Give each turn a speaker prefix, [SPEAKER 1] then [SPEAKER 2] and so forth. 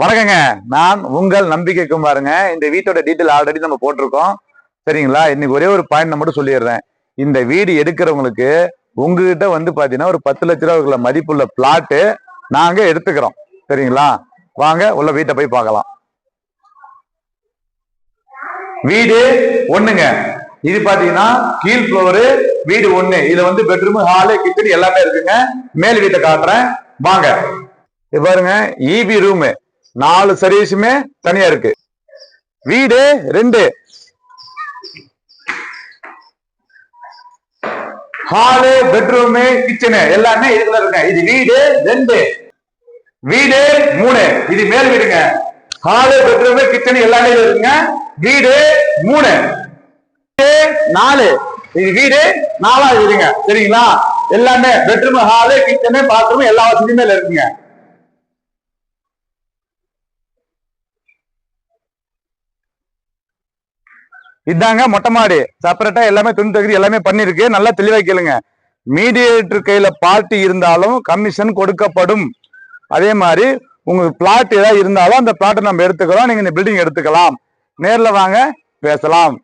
[SPEAKER 1] வணக்கங்க. நான் உங்கள் நம்பிக்கைக்கும் பாருங்க. இந்த வீட்டோட டீட்டெயில் ஆல்ரெடி நம்ம போட்டிருக்கோம். சரிங்களா? இன்னைக்கு ஒரே ஒரு பாயிண்ட் மட்டும் சொல்லிடுறேன். இந்த வீடு எடுக்கிறவங்களுக்கு உங்ககிட்ட வந்து பாத்தீங்கன்னா ஒரு பத்து லட்ச ரூபா மதிப்புள்ள பிளாட்டு நாங்க எடுத்துக்கிறோம். சரிங்களா? வாங்க உள்ள வீட்டை போய் பார்க்கலாம். வீடு ஒண்ணுங்க. இது பாத்தீங்கன்னா கீழ் ஃப்ளோரு வீடு ஒண்ணு. இதுல வந்து பெட்ரூம் ஹாலு கிச்சன் எல்லாமே இருக்குங்க. மேல் வீட்டை காட்டுறேன். வாங்க. இது பாருங்க இபி ரூமு நாலு சர்வீஸுமே தனியா இருக்கு. வீடு ரெண்டு. ஹாலு பெட்ரூமு கிச்சனு எல்லாமே இதுல இருக்குங்க. இது வீடு ரெண்டு. வீடு மூணு. இது மேல் வீடுங்க. ஹாலு பெட்ரூமு கிச்சனு எல்லாமே இருக்குங்க. வீடு மூணு. நாலு. இது வீடு நாலாவது வீடுங்க. சரிங்களா? எல்லாமே பெட்ரூம் ஹாலு கிச்சனு பாத்ரூம் எல்லா வசதியுமே இருக்குங்க. இதாங்க மொட்டை மாடி. செப்பரேட்டா எல்லாமே துணி தகுதி எல்லாமே பண்ணிருக்கு நல்லா தெளிவா கேளுங்க. மீடியேட்டர் கையில பார்ட்டி இருந்தாலும் கமிஷன் கொடுக்கப்படும். அதே மாதிரி உங்களுக்கு பிளாட் ஏதாவது இருந்தாலும் அந்த பிளாட்டை நம்ம எடுத்துக்கிறோம் நீங்க இந்த பில்டிங் எடுத்துக்கலாம். நேரில் வாங்க பேசலாம்.